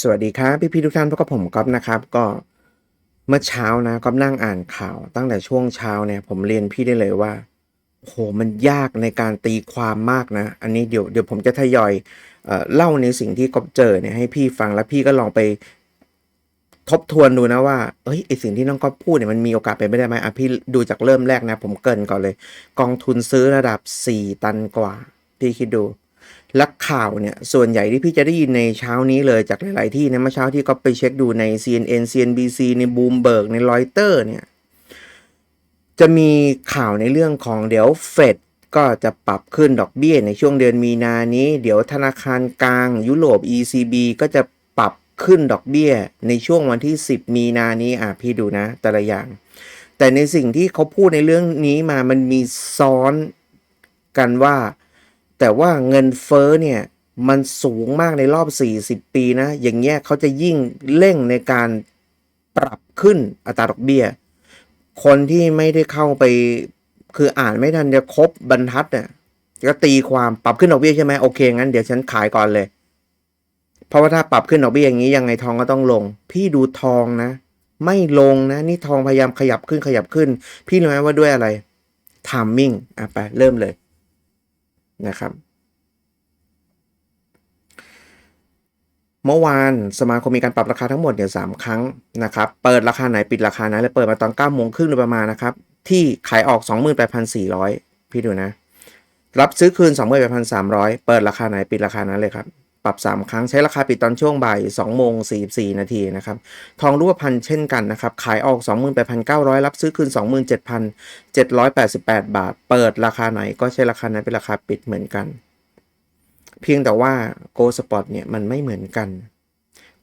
สวัสดีครับพี่พี่ๆทุกท่านพบกับผมก๊อฟนะครับ ก็เมื่อเช้านะก๊อฟนั่งอ่านข่าว ตั้งแต่ช่วงเช้าเนี่ย ผมเรียนพี่ได้เลยว่าโหมันยากในการตีความมากนะ อันนี้เดี๋ยวเดี๋ยวผมจะทยอยเอเล่าในสิ่งที่ก๊อฟเจอเนี่ยให้พี่ฟังแล้วพี่ก็ลองไป ทบทวนดูนะว่าเอ้ยไอสิ่งที่น้องก๊อฟพูดเนี่ยมันมีโอกาสเป็นไปได้ไหมอะพี่ดูจากเริ่มแรกนะ ผมเกินก่อนเลย กองทุนซื้อระดับ4ตันกว่า พี่คิดดู และข่าวเนี่ย ส่วนใหญ่ที่พี่จะได้ยินในเช้านี้เลยจากหลาย ๆ ที่นะเมื่อเช้าที่ก็ไปเช็คดูใน CNN CNBC ในบูมเบิร์กในรอยเตอร์เนี่ย จะมีข่าวในเรื่องของเดี๋ยวเฟดก็จะปรับขึ้นดอกเบี้ยในช่วงเดือนมีนานี้ เดี๋ยวธนาคารกลางยุโรป ECB ก็จะปรับขึ้นดอกเบี้ยในช่วงวันที่ 10 มีนานี้อะพี่ดูนะ แต่ละอย่าง แต่ในสิ่งที่เขาพูดในเรื่องนี้มามันมีซ้อนกันว่า แต่ว่าเงินเฟ้อเนี่ยมันสูงมากในรอบ 40 ปีนะ อย่างเงี้ยเขาจะยิ่งเร่งในการปรับขึ้นอัตราดอกเบี้ย คนที่ไม่ได้เข้าไป คืออ่านไม่ทันจะครบบรรทัดเนี่ยก็ตีความปรับขึ้นดอกเบี้ยใช่ไหมโอเคงั้นเดี๋ยวฉันขายก่อนเลย เพราะว่าถ้าปรับขึ้นดอกเบี้ยอย่างนี้ยังไงทองก็ต้องลง พี่ดูทองนะ ไม่ลงนะ นี่ทองพยายามขยับขึ้นขยับขึ้น พี่รู้ไหมว่าด้วยอะไรทามมิ่งอะไปเริ่มเลย นะครับ เมื่อวานสมาคมมีการปรับราคาทั้งหมดเนี่ยสามครั้งนะครับ เปิดราคาไหนปิดราคาไหนแล้วเปิดมาตอน9ก้าโมงครึ่งโดยประมาณนะครับ ที่ขายออก 28,400 พี่ดูนะ รับซื้อคืน 28,300 เปิดราคาไหนปิดราคานั้นเลยครับ ปรับ 3 ครั้งใช้ราคาปิดตอนช่วงบ่าย2โมง44 นาทีนะครับ ทองรูปพรรณเช่นกันนะครับ ขายออก 28,900 รับซื้อคืน 27,788 บาท เปิดราคาไหนก็ใช้ราคานั้นเป็นราคาปิดเหมือนกัน เพียงแต่ว่า Go Spot เนี่ยมันไม่เหมือนกัน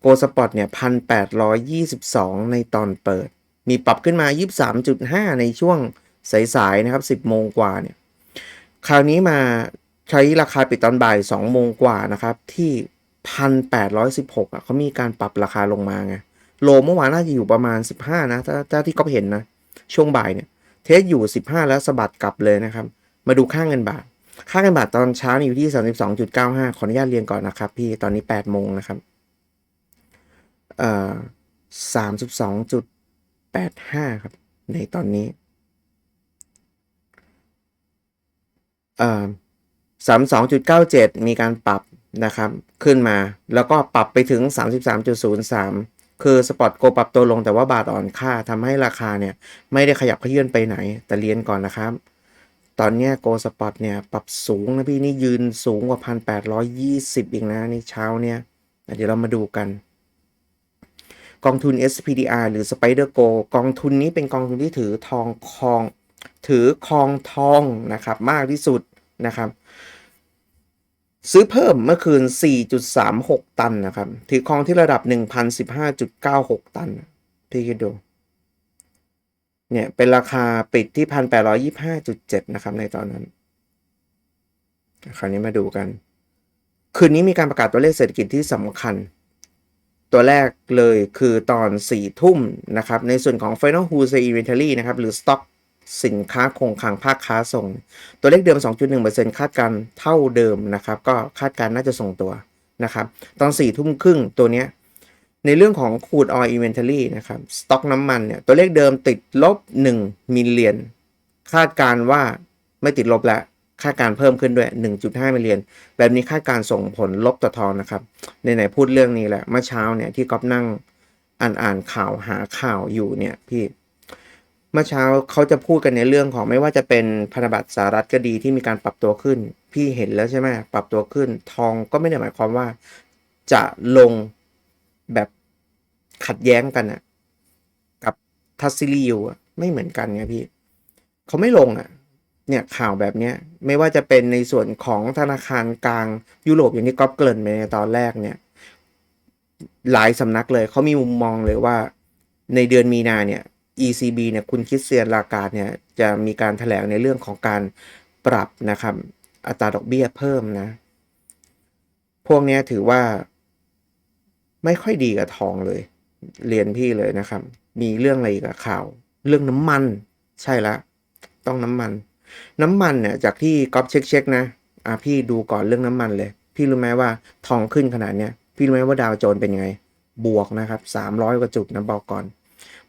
Go Spot เนี่ย1,822 ในตอนเปิด มีปรับขึ้นมา 23.5 ในช่วงสายๆนะครับ 10 โมงกว่าเนี่ย คราวนี้มา ใช้ราคาปิดตอนบ่าย2โมงกว่านะครับ ที่ 1,816 อะเขามีการปรับราคาลงมาไง โลเมื่อวานน่าจะอยู่ประมาณ 15 นะถ้าถ้าที่ก็เห็นนะ ช่วงบ่ายเนี่ย เทสอยู่ 15 แล้วสะบัดกลับเลยนะครับ มาดูค่าเงินบาท ค่าเงินบาทตอนเช้าอยู่ที่ 32.95 ขออนุญาตเรียนก่อนนะครับ พี่ตอนนี้ 8 โมงนะครับเอ่อ32.85 ครับ ในตอนนี้เอ่อ 32.97 มีการปรับนะครับขึ้นมา แล้วก็ปรับไปถึง 33.03 คือสปอตโกปรับตัวลงแต่ว่าบาทอ่อนค่าทำให้ราคาเนี่ย ไม่ได้ขยับเขยื่นไปไหน แต่เรียนก่อนนะครับ ตอนนี้โกสปอตเนี่ย ปรับสูงนะพี่นี่ยืนสูงกว่า 1,820 อีกนะนี่เช้าเนี่ยเดี๋ยวเรามาดูกัน กองทุน SPDR หรือ Spider Go กองทุนนี้เป็นกองทุนที่ถือทองคอง ถือคองทองนะครับมากที่สุดนะครับ ซื้อเพิ่มเมื่อคืน 4.36 ตันนะครับ ถือครองที่ระดับ 1,015.96 ตัน พี่คิดดู เนี่ย เป็นราคาปิดที่ 1,825.7 นะครับ ในตอนนั้น คราวนี้มาดูกัน คืนนี้มีการประกาศตัวเลขเศรษฐกิจที่สำคัญ ตัวแรกเลยคือตอน 4 ทุ่มนะครับ ในส่วนของ Final Wholesale Inventory นะครับ หรือ Stock สินค้าคงคลังภาคค้าส่ง ตัวเลขเดิม 2.1%คาดการเท่าเดิมนะครับ ก็คาดการน่าจะส่งตัวนะครับ ตอน4ทุ่มครึ่งตัวเนี้ยในเรื่องของ crude oil inventory นะครับสต็อกน้ำมันเนี่ยตัวเลขเดิมติดลบ 1 มิลเลียน คาดการว่าไม่ติดลบแล้วคาดการเพิ่มขึ้นด้วย 1.5 มิลเลียน แบบนี้คาดการส่งผลลบต่อทองนะครับในไหนพูดเรื่องนี้แหละเมื่อเช้าเนี่ยที่ก๊อฟนั่งอ่านอ่านข่าวหาข่าวอยู่เนี่ยพี่ เมื่อเช้าเขาจะพูดกันในเรื่องของไม่ว่าจะเป็นพันธบัตรสหรัฐก็ดีที่มีการปรับตัวขึ้น พี่เห็นแล้วใช่ไหมปรับตัวขึ้น ทองก็ไม่ได้หมายความว่า จะลงแบบขัดแย้งกันอะกับทัสซิลิยูอะไม่เหมือนกันไงพี่เขาไม่ลงอะเนี่ยข่าวแบบเนี้ยไม่ว่าจะเป็นในส่วนของธนาคารกลางยุโรปอย่างที่ก๊อฟเกริ่นไปในตอนแรกเนี่ย หลายสำนักเลยเขามีมุมมองเลยว่า ในเดือนมีนาเนี่ย ECB เนี่ยคุณคริสเตียนลากาดเนี่ยจะมีการถแถลงในเรื่องของการปรับนะครับ อัตราดอกเบี้ยเพิ่มนะ พวกนี้ถือว่าไม่ค่อยดีกับทองเลย เรียนพี่เลยนะครับ มีเรื่องอะไรกับข่าว เรื่องน้ำมัน ใช่ละ ต้องน้ำมัน น้ำมันเนี่ยจากที่ก๊อฟเช็คๆนะอะพี่ดูก่อนเรื่องน้ำมันเลย พี่รู้ไหมว่าทองขึ้นขนาดเนี้ยพี่รู้ไหมว่าดาวโจนส์เป็นยังไง บวกนะครับ300กว่าจุดนะบอกก่อน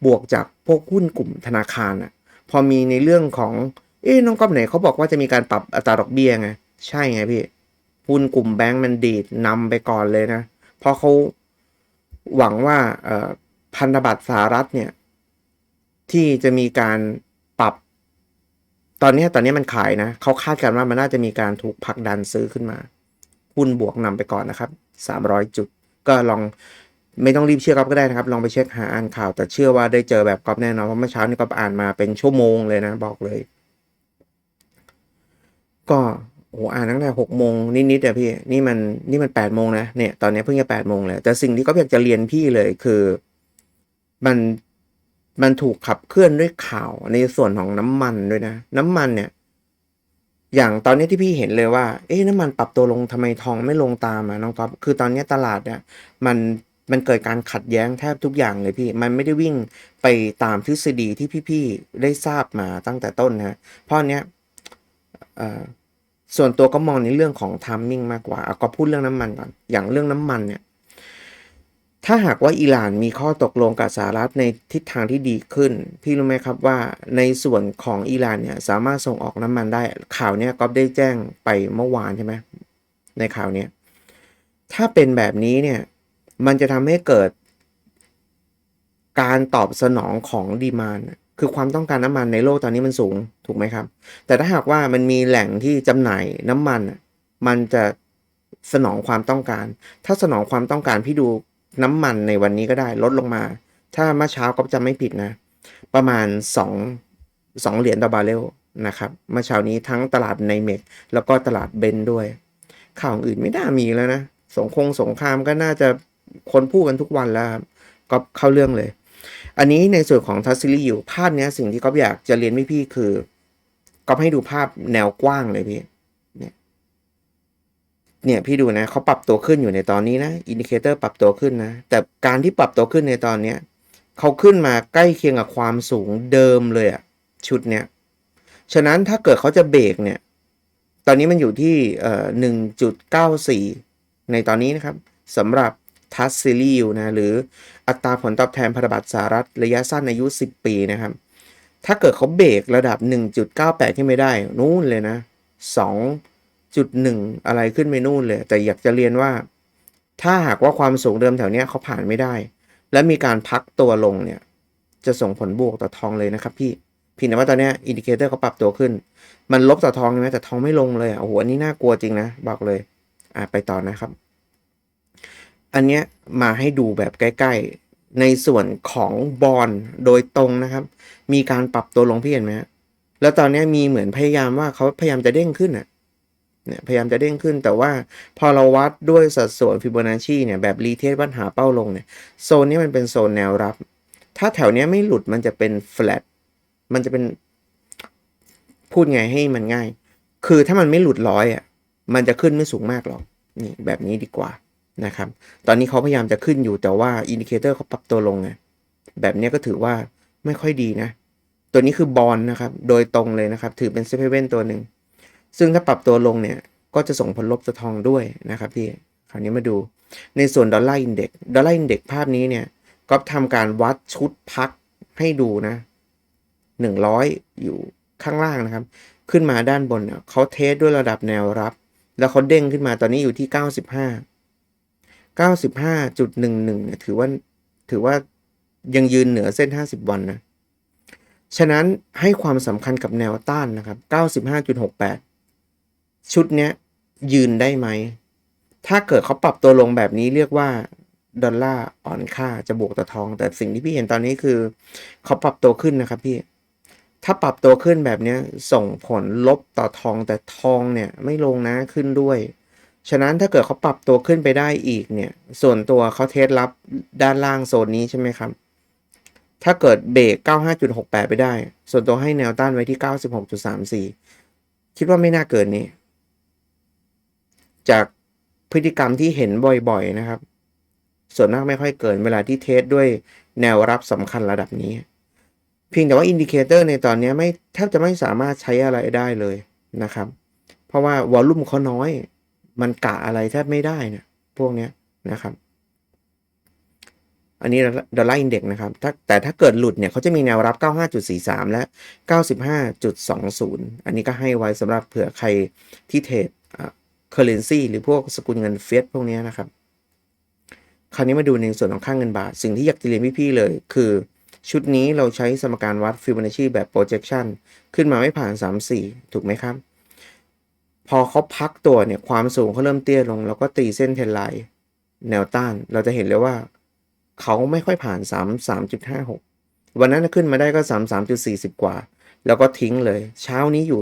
บวกจากพวกหุ้นกลุ่มธนาคารอะพอมีในเรื่องของ เอ๊ะน้องก๊อฟไหนเขาบอกว่าจะมีการปรับอัตราดอกเบี้ยไง ใช่ไงพี่หุ้นกลุ่มแบงก์มันดีดนำไปก่อนเลยนะเพราะเขาหวังว่าพันธบัตรสหรัฐเนี่ย ที่จะมีการปรับ ตอนนี้ตอนนี้มันขายนะเขาคาดการณ์ว่ามันน่าจะมีการถูกผลักดันซื้อขึ้นมาหุ้นบวกนำไปก่อนนะครับ 300 จุด ก็ลอง ไม่ต้องรีบเชื่อก๊อฟก็ได้นะครับ ลองไปเช็คหาอ่านข่าว แต่เชื่อว่าได้เจอแบบก๊อฟแน่นอนเพราะเมื่อเช้านี้ก๊อฟอ่านมาเป็นชั่วโมงเลยนะบอกเลย ก็โอ้อ่านตั้งแต่หกโมงนิดๆอะพี่นี่มันนี่มันแปดโมงนะเนี่ยตอนนี้เพิ่งจะแปดโมงเลยแต่สิ่งที่ก็อยากจะเรียนพี่เลยคือ มันมันถูกขับเคลื่อนด้วยข่าวในส่วนของน้ำมันด้วยนะน้ำมันเนี่ย อย่างตอนนี้ที่พี่เห็นเลยว่า เอ๊ะน้ำมันปรับตัวลงทำไมทองไม่ลงตามอะน้องก๊อฟคือตอนนี้ตลาดเนี่ยมัน มันเกิดการขัดแย้งแทบทุกอย่างเลยพี่ มันไม่ได้วิ่งไปตามทฤษฎีที่พี่ๆได้ทราบมาตั้งแต่ต้นนะเพราะเนี้ยส่วนตัวก็มองในเรื่องของทามมิ่งมากกว่าเอาก็พูดเรื่องน้ำมันก่อน อย่างเรื่องน้ำมันเนี่ย ถ้าหากว่าอิหร่านมีข้อตกลงกับสหรัฐในทิศทางที่ดีขึ้น พี่รู้ไหมครับว่าในส่วนของอิหร่านเนี่ยสามารถส่งออกน้ำมันได้ ข่าวเนี้ยก็ได้แจ้งไปเมื่อวานใช่ไหมในข่าวเนี้ยถ้าเป็นแบบนี้เนี่ย มันจะทำให้เกิด การตอบสนองของดีมานคือความต้องการน้ำมันในโลกตอนนี้มันสูงถูกไหมครับ แต่ถ้าหากว่ามันมีแหล่งที่จำหน่ายน้ำมันมันจะสนองความต้องการ ถ้าสนองความต้องการพี่ดูน้ำมันในวันนี้ก็ได้ลดลงมา ถ้าเมื่อเช้าก็จะไม่ผิดนะ ประมาณ 2 2 เหรียญต่อบาร์เรลนะครับเมื่อเช้านี้ทั้งตลาดในเมกแล้วก็ตลาดเบนซ์ด้วย ข่าวอื่นไม่น่ามีแล้วนะ สงคงสงครามก็น่าจะ คนพูดกันทุกวันแล้วครับก็เข้าเรื่องเลย อันนี้ในส่วนของทัศซิลี่อยู่ภาพเนี้ยสิ่งที่ก๊อฟอยากจะเรียนพี่ๆคือก๊อฟให้ดูภาพแนวกว้างเลยพี่เนี่ยเนี่ยพี่ดูนะเขาปรับตัวขึ้นอยู่ในตอนนี้นะอินดิเคเตอร์ปรับตัวขึ้นนะ แต่การที่ปรับตัวขึ้นในตอนเนี้ยเขาขึ้นมาใกล้เคียงกับความสูงเดิมเลยอะชุดเนี้ยฉะนั้นถ้าเกิดเขาจะเบรกเนี่ย ตอนนี้มันอยู่ที่เอ่อหนึ่งจุดเก้าสี่ในตอนนี้นะครับสำหรับ ทัสซิลิวนะหรืออัตราผลตอบแทนพันธบัตรสหรัฐระยะสั้นอายุ 10 ปีนะครับ ถ้าเกิดเขาเบรกระดับ 1.98ขึ้นไม่ได้ นู่นเลยนะ 2.1 อะไรขึ้นไปนู่นเลย แต่อยากจะเรียนว่า ถ้าหากว่าความสูงเดิมแถวเนี้ยเขาผ่านไม่ได้ และมีการพักตัวลงเนี่ยจะส่งผลบวกต่อทองเลยนะครับพี่พียงแต่ว่าตอนนี้อินดิเคเตอร์เขาปรับตัวขึ้น มันลบต่อทองใช่ไหมแต่ทองไม่ลงเลยอะโอ้โหอันนี้น่ากลัวจริงนะ บอกเลย อะไปต่อนะครับ อันเนี้ยมาให้ดูแบบใกล้ ๆ ในส่วนของบอลโดยตรงนะครับ มีการปรับตัวลงพี่เห็นไหมฮะแล้วตอนนี้มีเหมือนพยายามว่าเขาพยายามจะเด้งขึ้นอะเนี่ยพยายามจะเด้งขึ้นแต่ว่าพอเราวัดด้วยสัดส่วนฟิโบนัชชีเนี่ยแบบรีเทสวัดหาเป้าลงเนี่ยโซนนี้มันเป็นโซนแนวรับ ถ้าแถวเนี้ยไม่หลุดมันจะเป็นแฟลตมันจะเป็น พูดไงให้มันง่าย คือถ้ามันไม่หลุดร้อยอะมันจะขึ้นไม่สูงมากหรอกนี่แบบนี้ดีกว่า นะครับ ตอนนี้เขาพยายามจะขึ้นอยู่แต่ว่าอินดิเคเตอร์เขาปรับตัวลงไงแบบนี้ก็ถือว่าไม่ค่อยดีนะ ตัวนี้คือบอลนะครับ โดยตรงเลยนะครับ ถือเป็นเซฟเว่นตัวหนึ่ง ซึ่งถ้าปรับตัวลงเนี่ย ก็จะส่งผลลบต่อทองด้วยนะครับพี่ คราวนี้มาดู ในส่วนดอลลาร์อินเด็กดอลลาร์อินเด็กภาพนี้เนี่ย ก็ทำการวัดชุดพักให้ดูนะหนึ่งร้อยอยู่ข้างล่างนะครับ ขึ้นมาด้านบนเนี่ยเขาเทสด้วยระดับแนวรับ แล้วเขาเด้งขึ้นมาตอนนี้อยู่ที่เก้าสิบห้าเก้าสิบห้าจุดหนึ่งหนึ่งเนี่ยถือว่าถือว่ายังยืนเหนือเส้นห้าสิบวันนะ ฉะนั้นให้ความสำคัญกับแนวต้านนะครับเก้าสิบห้าจุดหกแปดชุดเนี้ยยืนได้ไหม ถ้าเกิดเขาปรับตัวลงแบบนี้เรียกว่าดอลลาร์อ่อนค่าจะบวกต่อทอง แต่สิ่งที่พี่เห็นตอนนี้คือ เขาปรับตัวขึ้นนะครับพี่ ถ้าปรับตัวขึ้นแบบนี้ส่งผลลบต่อทองแต่ทองเนี่ยไม่ลงนะขึ้นด้วย ฉะนั้นถ้าเกิดเขาปรับตัวขึ้นไปได้อีกเนี่ย ส่วนตัวเขาเทสรับด้านล่างโซนนี้ใช่ไหมครับ ถ้าเกิดเบรก 95.68 ไปได้ ส่วนตัวให้แนวต้านไว้ที่ 96.34 คิดว่าไม่น่าเกินนี้ จากพฤติกรรมที่เห็นบ่อยๆนะครับ ส่วนมากไม่ค่อยเกินเวลาที่เทสด้วยแนวรับสำคัญระดับนี้ เพียงแต่ว่าอินดิเคเตอร์ในตอนนี้ไม่แทบจะไม่สามารถใช้อะไรได้เลยนะครับ เพราะว่าวอลลุ่มเขาน้อย มันกะอะไรแทบไม่ได้เนี่ย พวกเนี้ยนะครับ อันนี้ดอลลาร์อินเด็กนะครับถ้าแต่ถ้าเกิดหลุดเนี่ยเขาจะมีแนวรับ 95.43 และ 95.20 อันนี้ก็ให้ไว้สำหรับเผื่อใครที่เทรดเคอร์เรนซีหรือพวกสกุลเงินเฟสพวกนี้นะครับ คราวนี้มาดูในส่วนของค่างเงินบาท สิ่งที่อยากจะเรียนพี่ๆเลย คือชุดนี้เราใช้สมการวัดฟิบ n น c ชีแบบ projection ขึ้นมาไม่ผ่าน 3-4 ถูกไหมครับ พอเขาพักตัวเนี่ยความสูงเขาเริ่มเตี้ยลง แล้วก็ตีเส้นเทรนไลน์แนวต้าน เราจะเห็นเลยว่า เขาไม่ค่อยผ่าน 3 3.56 วันนั้นขึ้นมาได้ก็ 3 3.40 กว่า แล้วก็ทิ้งเลย เช้านี้อยู่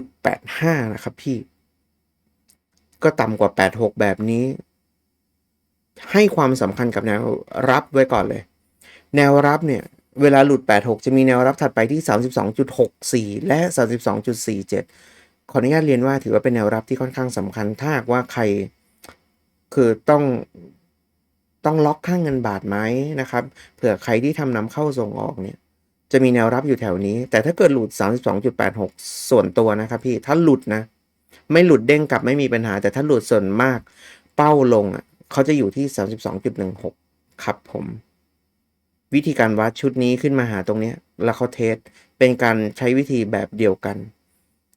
32.85 นะครับพี่ ก็ต่ำกว่า 86 แบบนี้ ให้ความสำคัญกับแนวรับไว้ก่อนเลย แนวรับเนี่ย เวลาหลุด 86 จะมีแนวรับถัดไปที่ 32.64 และ 32.47 ขออนุญาตเรียนว่าถือว่าเป็นแนวรับที่ค่อนข้างสำคัญ ถ้าว่าใครคือต้องต้องล็อกค่างเงินบาทไหมนะครับ เผื่อใครที่ทำนำเข้าส่งออกเนี่ย จะมีแนวรับอยู่แถวนี้ แต่ถ้าเกิดหลุด 32.86 ส่วนตัวนะครับพี่ ถ้าหลุดนะ ไม่หลุดเด้งกลับไม่มีปัญหา แต่ถ้าหลุดส่วนมาก เป้าลงอะเขาจะอยู่ที่ 32.16 ครับผม วิธีการวัดชุดนี้ขึ้นมาหาตรงเนี้ยแล้วเขาเทสเป็นการใช้วิธีแบบเดียวกัน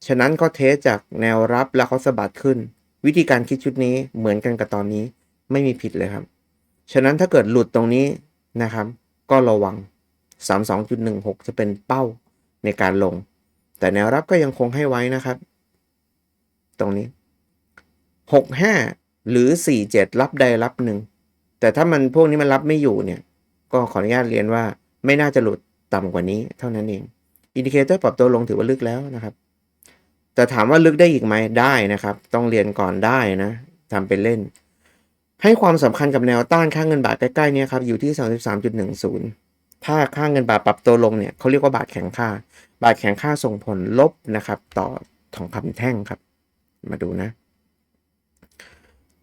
ฉะนั้นก็เทสจากแนวรับแล้วเขาสะบัดขึ้น วิธีการคิดชุดนี้เหมือนกันกับตอนนี้ไม่มีผิดเลยครับ ฉะนั้นถ้าเกิดหลุดตรงนี้นะครับ ก็ระวัง 32.16 จะเป็นเป้าในการลง แต่แนวรับก็ยังคงให้ไว้นะครับ ตรงนี้ 65 หรือ 47 รับใดรับหนึ่งแต่ถ้ามันพวกนี้มันรับไม่อยู่เนี่ย ก็ขออนุญาตเรียนว่าไม่น่าจะหลุดต่ำกว่านี้เท่านั้นเอง อินดิเคเตอร์ปรับตัวลงถือว่าลึกแล้วนะครับ แต่ถามว่าลึกได้อีกไหมได้นะครับ ต้องเรียนก่อนได้นะทำเป็นเล่น ให้ความสำคัญกับแนวต้านค่างเงินบาทใกล้ๆนี่ยครับอยู่ที่ 33.10 ถ้าค่างเงินบาทปรับตัวลงเนี่ยเขาเรียกว่าบาทแข็งค่า บาทแข็งค่าส่งผลลบนะครับ ต่อทองคำแท่งครับ มาดูนะ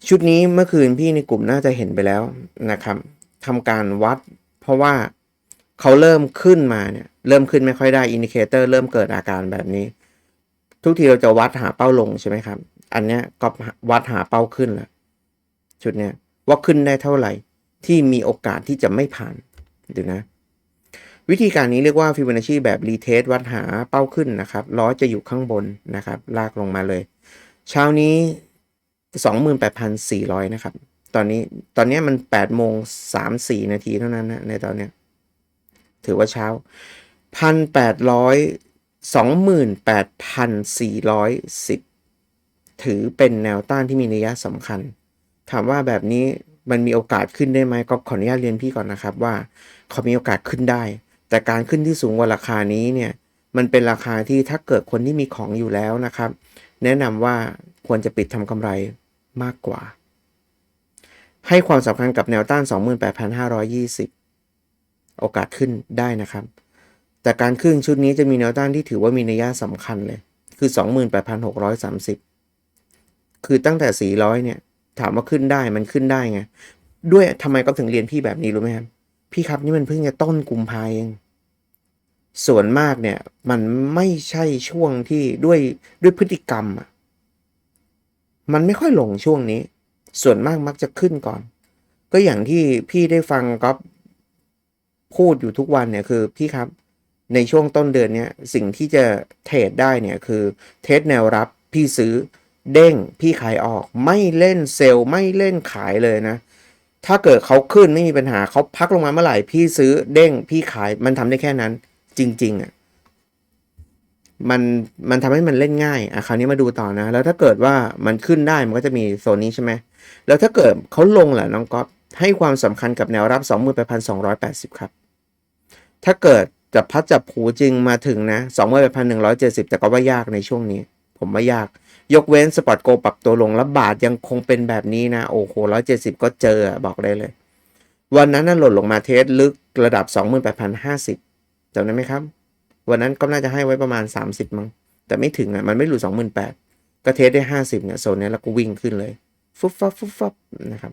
ชุดนี้เมื่อคืนพี่ในกลุ่มน่าจะเห็นไปแล้วนะครับทำการวัด เพราะว่าเขาเริ่มขึ้นมาเนี่ยเริ่มขึ้นไม่ค่อยได้อินดิเคเตอร์เริ่มเกิดอาการแบบนี้ ทุกทีเราจะวัดหาเป้าลงใช่ไหมครับ อันเนี้ยก็วัดหาเป้าขึ้นแล้วชุดเนี้ยว่าขึ้นได้เท่าไหร่ที่มีโอกาสที่จะไม่ผ่านดูนะ วิธีการนี้เรียกว่าฟิบน a c ชีแบบรีเทสวัดหาเป้าขึ้นนะครับล้อจะอยู่ข้างบนนะครับ ลากลงมาเลย เช้านี้ 28,400 นะครับ ตอนนี้ตอนนี้มัน8โมง34นาทีเท่านั้นนะในตอนเนี้ยถือว่าเช้า1,800 28,410ถือเป็นแนวต้านที่มีนัยสำคัญ ถามว่าแบบนี้มันมีโอกาสขึ้นได้ไหมก็ขออนุญาตเรียนพี่ก่อนนะครับว่าเขามีโอกาสขึ้นได้ แต่การขึ้นที่สูงกว่าราคานี้เนี่ยมันเป็นราคาที่ถ้าเกิดคนที่มีของอยู่แล้วนะครับ แนะนำว่าควรจะปิดทำกำไรมากกว่า ให้ความสำคัญกับแนวต้าน 28,520 โอกาสขึ้นได้นะครับ แต่การขึ้นชุดนี้จะมีแนวต้านที่ถือว่ามีนัยสำคัญเลย คือ 28,630 คือตั้งแต่ 400 เนี่ย ถามว่าขึ้นได้มันขึ้นได้ไง ด้วยทำไมก็ถึงเรียนพี่แบบนี้รู้ไหมครับ พี่ครับนี่มันเพิ่งจะต้นกุมภาเองส่วนมากเนี่ย มันไม่ใช่ช่วงที่ด้วยด้วยพฤติกรรม มันไม่ค่อยลงช่วงนี้ ส่วนมากมักจะขึ้นก่อน ก็อย่างที่พี่ได้ฟังก๊อฟพูดอยู่ทุกวันเนี่ยคือพี่ครับ ในช่วงต้นเดือนเนี้ยสิ่งที่จะเทรดได้เนี่ยคือเทสแนวรับพี่ซื้อเด้งพี่ขายออกไม่เล่นเซลล์ไม่เล่นขายเลยนะ ถ้าเกิดเขาขึ้นไม่มีปัญหาเขาพักลงมาเมื่อไหร่พี่ซื้อเด้งพี่ขายมันทำได้แค่นั้นจริง ๆอะ มันมันทำให้มันเล่นง่ายอะคราวนี้มาดูต่อนะ แล้วถ้าเกิดว่ามันขึ้นได้มันก็จะมีโซนนี้ใช่ไหมแล้วถ้าเกิดเขาลงแหละน้องก๊อฟให้ความสำคัญกับแนวรับ 28,280 ครับ ถ้าเกิดจับพัดจับผูจริงมาถึงนะ28,170 แต่ก็ว่ายากในช่วงนี้ ผมว่ายาก ยกเว้นสปอตโกปรับตัวลงแล้วบาทยังคงเป็นแบบนี้นะ โอ้โห 170 ก็เจอบอกได้เลย วันนั้นน่ะหล่นลงมาเทสลึกระดับ 28,050จำได้ไหมครับ วันนั้นก็น่าจะให้ไว้ประมาณ 30 มั้ง แต่ไม่ถึงอะ มันไม่หลุด28,000ก็เทสได้ 50เนี่ยโซนนี้แล้วก็วิ่งขึ้นเลยฟุบฟับฟุบฟับนะครับ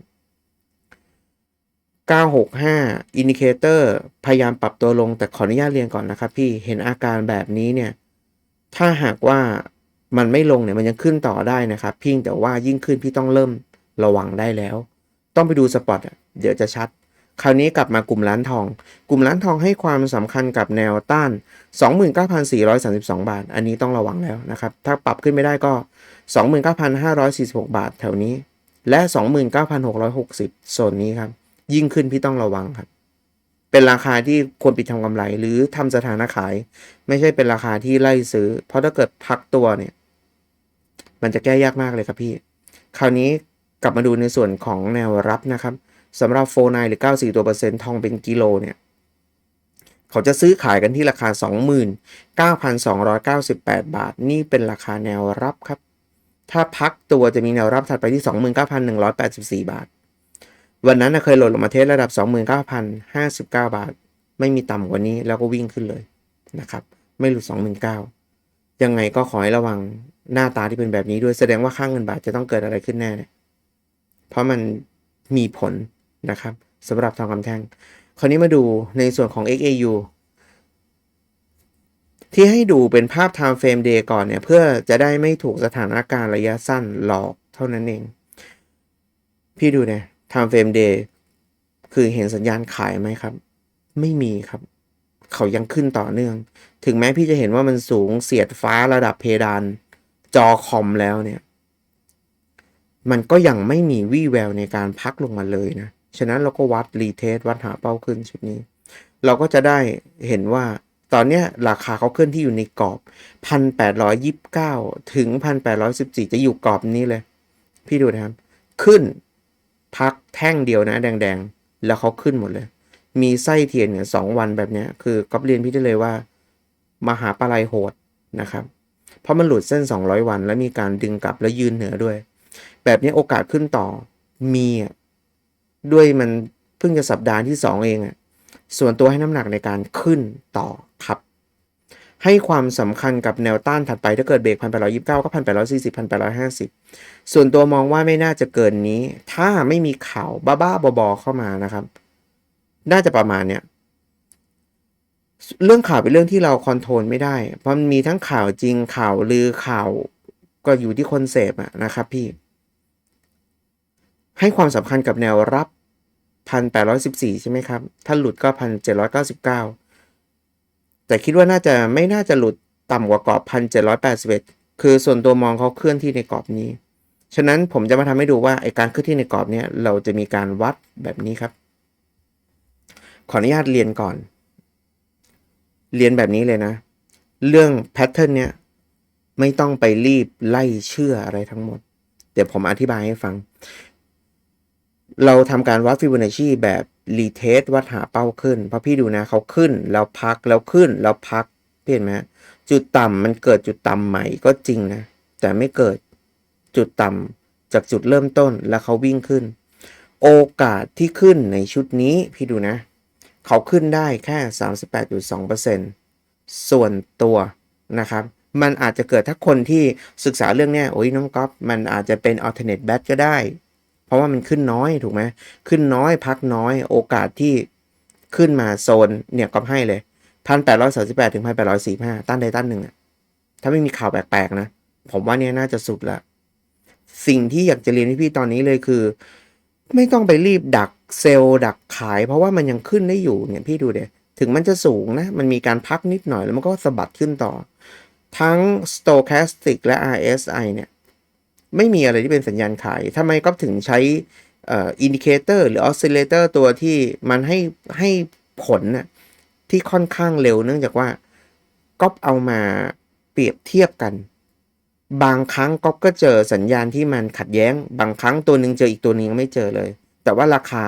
965อินดิเคเตอร์พยายามปรับตัวลงแต่ขออนุญาตเรียนก่อนนะครับพี่เห็นอาการแบบนี้เนี่ย ถ้าหากว่ามันไม่ลงเนี่ยมันยังขึ้นต่อได้นะครับ เพียงแต่ว่ายิ่งขึ้นพี่ต้องเริ่มระวังได้แล้ว ต้องไปดูสปอตเดี๋ยวจะชัด คราวนี้กลับมากลุ่มร้านทอง กลุ่มร้านทองให้ความสำคัญกับแนวต้าน 29,432 บาท อันนี้ต้องระวังแล้วนะครับ ถ้าปรับขึ้นไม่ได้ก็ 29,546 บาทแถวนี้ และ 29,660โซนนี้ครับ ยิ่งขึ้นพี่ต้องระวังครับ เป็นราคาที่ควรปิดทำกำไร หรือทำสถานะขาย ไม่ใช่เป็นราคาที่ไล่ซื้อ เพราะถ้าเกิดพักตัวเนี่ย มันจะแก้ยากมากเลยครับพี่ คราวนี้กลับมาดูในส่วนของแนวรับนะครับ สำหรับโฟนหรือ 94 ตัวเปอร์เซ็นต์ทองเป็นกิโลเนี่ย เขาจะซื้อขายกันที่ราคา 29,298 บาท นี่เป็นราคาแนวรับครับ ถ้าพักตัวจะมีแนวรับถัดไปที่ 29,184 บาท วันนั้นเคยหล่นลงมาเทสระดับ 29,059 บาท ไม่มีต่ำกว่านี้แล้วก็วิ่งขึ้นเลยนะครับ ไม่หลุด 29,000ยังไงก็ขอให้ระวังหน้าตาที่เป็นแบบนี้ด้วยแสดงว่าค่างเงินบาทจะต้องเกิดอะไรขึ้นแน่เนี่ยเพราะมันมีผล นะครับสำหรับทองคำแท่ง คราวนี้มาดูในส่วนของ XAU ที่ให้ดูเป็นภาพ time frame day ก่อนเนี่ย เพื่อจะได้ไม่ถูกสถานการณ์ระยะสั้นหลอกเท่านั้นเอง พี่ดูเนี่ย time frame day คือเห็นสัญญาณขายไหมครับ ไม่มีครับ เขายังขึ้นต่อเนื่อง ถึงแม้พี่จะเห็นว่ามันสูงเสียดฟ้าระดับเพดาน จอคอมแล้วเนี่ย มันก็ยังไม่มีวี่แววในการพักลงมาเลยนะ ฉะนั้นเราก็วัดรีเทสวัดหาเป้าขึ้นชุดนี้ เราก็จะได้เห็นว่าตอนนี้ราคาเขาเคลื่อนที่อยู่ในกรอบ 1,829 ถึง 1,814 จะอยู่กรอบนี้เลย พี่ดูนะครับ ขึ้นพักแท่งเดียวนะ แดงๆ แล้วเขาขึ้นหมดเลย มีไส้เทียนเนี่ยสองวันแบบนี้คือก๊อฟเรียนพี่ได้เลยว่า มหาปลายโหดนะครับ เพราะมันหลุดเส้น 200 วัน แล้วมีการดึงกลับแล้วยืนเหนือด้วย แบบนี้โอกาสขึ้นต่อมีอะ ด้วยมันเพิ่งจะสัปดาห์ที่ 2 เองอะส่วนตัวให้น้ำหนักในการขึ้นต่อครับ ให้ความสำคัญกับแนวต้านถัดไปถ้าเกิดเบรกพันแปดร้อยยี่สิบเก้าก็พันแปดร้อยสี่สิบพันแปดร้อยห้าสิบส่วนตัวมองว่าไม่น่าจะเกินนี้ ถ้าไม่มีข่าวบ้าๆบอๆเข้ามานะครับ น่าจะประมาณเนี้ยเรื่องข่าวเป็นเรื่องที่เราคอนโทรลไม่ได้ เพราะมันมีทั้งข่าวจริงข่าวลือข่าวก็อยู่ที่คนเสพอะนะครับพี่ ให้ความสำคัญกับแนวรับ 1,814 ใช่ไหมครับ ถ้าหลุดก็ 1,799 แต่คิดว่าน่าจะไม่น่าจะหลุดต่ำกว่ากรอบ 1,781 คือส่วนตัวมองเขาเคลื่อนที่ในกรอบนี้ ฉะนั้นผมจะมาทำให้ดูว่าไอการเคลื่อนที่ในกรอบเนี้ยเราจะมีการวัดแบบนี้ครับ ขออนุญาตเรียนก่อน เรียนแบบนี้เลยนะ เรื่องแพทเทิร์นเนี้ยไม่ต้องไปรีบไล่เชื่ออะไรทั้งหมด เดี๋ยวผมอธิบายให้ฟัง เราทำการวัดฟิโบนัชชีแบบรีเทสวัดหาเป้าขึ้น เพราะพี่ดูนะเขาขึ้นแล้วพักแล้วขึ้นแล้วพักเห็นไหมจุดต่ำมันเกิดจุดต่ำใหม่ก็จริงนะ แต่ไม่เกิดจุดต่ำจากจุดเริ่มต้นแล้วเขาวิ่งขึ้น โอกาสที่ขึ้นในชุดนี้พี่ดูนะ เขาขึ้นได้แค่ 38.2%ส่วนตัวนะครับมันอาจจะเกิดถ้าคนที่ศึกษาเรื่องเนี้ยโอ้ยน้องก๊อฟมันอาจจะเป็น alternate bat ก็ได้ เพราะว่ามันขึ้นน้อยถูกไหมขึ้นน้อยพักน้อยโอกาสที่ขึ้นมาโซนเนี่ยก็ให้เลยพันแปดร้อยสาสิบแปดถึงพันแปดร้อยสี่ห้าต้านใดต้านหนึ่งอะถ้าไม่มีข่าวแปลกๆนะ ผมว่าเนี่ยน่าจะสุดละ สิ่งที่อยากจะเรียนให้พี่ตอนนี้เลยคือ ไม่ต้องไปรีบดักเซลล์ดักขาย เพราะว่ามันยังขึ้นได้อยู่เนี่ยพี่ดูเดี๋ยถึงมันจะสูงนะ มันมีการพักนิดหน่อยแล้วมันก็สะบัดขึ้นต่อ ทั้ง stochastic และ RSI เนี่ย ไม่มีอะไรที่เป็นสัญญาณขายทำไมก็ถึงใช้อินดิเคเตอร์หรือออสซิเลเตอร์ตัวที่มันให้ให้ผลนะที่ค่อนข้างเร็วเนื่องจากว่าก๊อปเอามาเปรียบเทียบกัน บางครั้งก๊อปก็เจอสัญญาณที่มันขัดแย้ง บางครั้งตัวหนึ่งเจออีกตัวหนึงยังไม่เจอเลย แต่ว่าราคา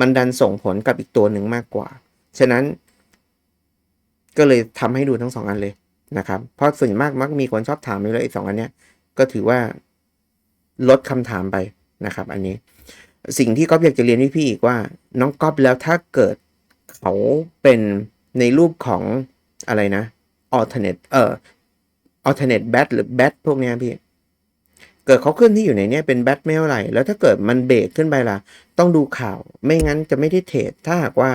มันดันส่งผลกับอีกตัวหนึ่งมากกว่า ฉะนั้น ก็เลยทำให้ดูทั้งสองอันเลยนะครับ เพราะส่วนมากมักมีคนชอบถามอยู่แล้วอีกสองอันเนี้ยก็ถือว่า ลดคำถามไปนะครับ อันนี้ สิ่งที่ก๊อฟอยากจะเรียนพี่อีกว่า น้องก๊อฟแล้วถ้าเกิดเขาเป็นในรูปของอะไรนะ alternate เอ่อ alternate bat หรือ bat พวกนี้พี่ เกิดเขาขึ้นที่อยู่ในเนี้ยเป็นแบทไม่เท่าไหร่ แล้วถ้าเกิดมันเบรกขึ้นไปล่ะ ต้องดูข่าว ไม่งั้นจะไม่ได้เทรด ถ้าหากว่า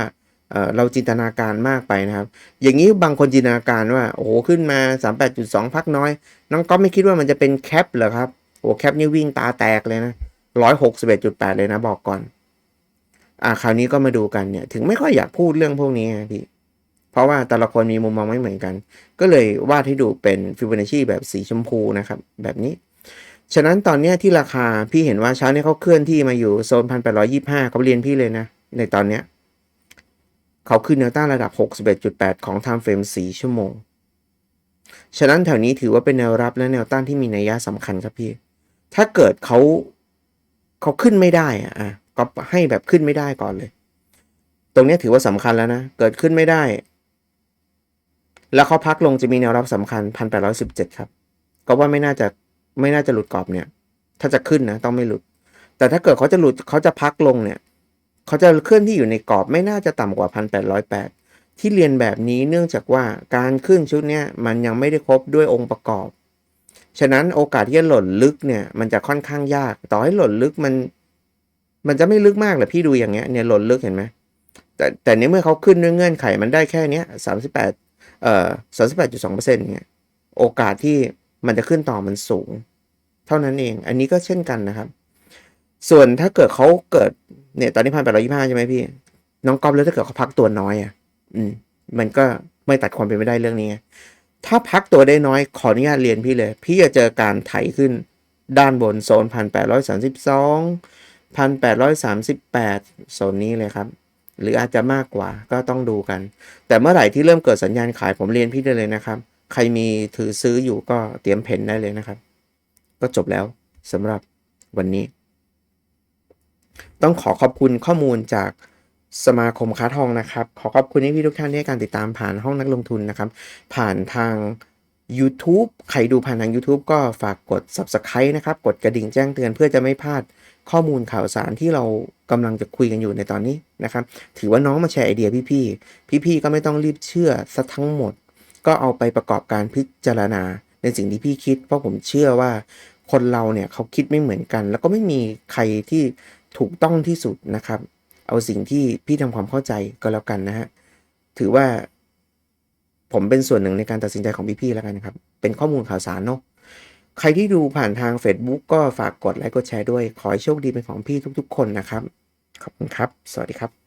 เเราจินตนาการมากไปนะครับ อย่างนี้บางคนจินตนาการว่า โอ้โห ขึ้นมา 38.2 พักน้อย น้องก๊อฟไม่คิดว่ามันจะเป็นแคปเหรอครับ โอ้แคปนี่วิ่งตาแตกเลยนะ161.8เอ็ดจุดแปดเลยนะบอกก่อน อ่าคราวนี้ก็มาดูกันเนี่ย ถึงไม่ค่อยอยากพูดเรื่องพวกนี้พี่เพราะว่าแต่ละคนมีมุมมองไม่เหมือนกัน ก็เลยวาดให้ดูเป็นฟิบนัชชีแบบสีชมพูนะครับ แบบนี้ ฉะนั้นตอนเนี้ยที่ราคาพี่เห็นว่าเช้านี้เขาเคลื่อนที่มาอยู่โซนพันแปดร้อยี่ห้าเขาเรียนพี่เลยนะ ในตอนเนี้ยเขาขึ้นแนวต้านระดับ 61.8 ของ time frame 4 ชั่วโมง ฉะนั้นแถวนี้ถือว่าเป็นแนวรับและแนวต้านที่มีนัยยะสำคัญครับพี่ ถ้าเกิดเขาเขาขึ้นไม่ได้อะอะก็ให้แบบขึ้นไม่ได้ก่อนเลย ตรงนี้ถือว่าสำคัญแล้วนะ เกิดขึ้นไม่ได้ แล้วเขาพักลงจะมีแนวรับสำคัญ1817ครับ ก็ว่าไม่น่าจะไม่น่าจะหลุดกรอบเนี่ย ถ้าจะขึ้นนะ ต้องไม่หลุด แต่ถ้าเกิดเขาจะหลุดเขาจะพักลงเนี่ยเขาจะเคลื่อนที่อยู่ในกรอบไม่น่าจะต่ำกว่า1808ที่เรียนแบบนี้เนื่องจากว่าการขึ้นชุดเนี้ยมันยังไม่ได้ครบด้วยองค์ประกอบ ฉะนั้นโอกาสที่จะหล่นลึกเนี่ยมันจะค่อนข้างยาก ต่อให้หล่นลึกมัน มันจะไม่ลึกมากเลยพี่ดูอย่างเงี้ยเนี่ยหล่นลึกเห็นไหมแต่แต่ในเมื่อเขาขึ้นด้วยเงื่อนไขมันได้แค่เนี้ยสามสิบแปดเอ่อสามสิบแปดจุดสองเปอร์เซ็นต์เนี่ยโอกาสที่มันจะขึ้นต่อมันสูง เท่านั้นเอง อันนี้ก็เช่นกันนะครับ ส่วนถ้าเกิดเขาเกิดเนี่ยตอนนี้พันแปดร้อยี่ห้าใช่ไหมพี่น้องก๊อฟแล้วถ้าเกิดเขาพักตัวน้อยอะ อืม มันก็ไม่ตัดความเป็นไปได้เรื่องนี้ ถ้าพักตัวได้น้อยขออนุญาตเรียนพี่เลย พี่จะเจอการไถขึ้น ด้านบนโซนพันแปดร้อยสามสิบสองพันแปดร้อยสามสิบแปดโซนนี้เลยครับ หรืออาจจะมากกว่าก็ต้องดูกัน แต่เมื่อไหร่ที่เริ่มเกิดสัญญาณขายผมเรียนพี่ได้เลยนะครับ ใครมีถือซื้ออยู่ก็เตรียมเพนได้เลยนะครับ ก็จบแล้วสำหรับวันนี้ ต้องขอขอบคุณข้อมูลจาก สมาคมค้าทองนะครับ ขอขอบคุณให้พี่ทุกท่านที่ให้การติดตามผ่านห้องนักลงทุนนะครับ ผ่านทาง YouTube ใครดูผ่านทาง YouTube ก็ฝากกด Subscribe นะครับ กดกระดิ่งแจ้งเตือนเพื่อจะไม่พลาดข้อมูลข่าวสารที่เรากำลังจะคุยกันอยู่ในตอนนี้นะครับ ถือว่าน้องมาแชร์ไอเดียพี่ๆ พี่ๆ ก็ไม่ต้องรีบเชื่อซะทั้งหมด ก็เอาไปประกอบการพิจารณาในสิ่งที่พี่คิด เพราะผมเชื่อว่าคนเราเนี่ยเขาคิดไม่เหมือนกัน แล้วก็ไม่มีใครที่ถูกต้องที่สุดนะครับ เอาสิ่งที่พี่ทำความเข้าใจก็แล้วกันนะฮะถือว่า ผมเป็นส่วนหนึ่งในการตัดสินใจของพี่ๆแล้วกันนะครับ เป็นข้อมูลข่าวสารเนาะใครที่ดูผ่านทาง Facebook ก็ฝากกดไลค์กดแชร์ด้วย ขอให้โชคดีเป็นของพี่ทุกๆ คนนะครับ ขอบคุณครับ สวัสดีครับ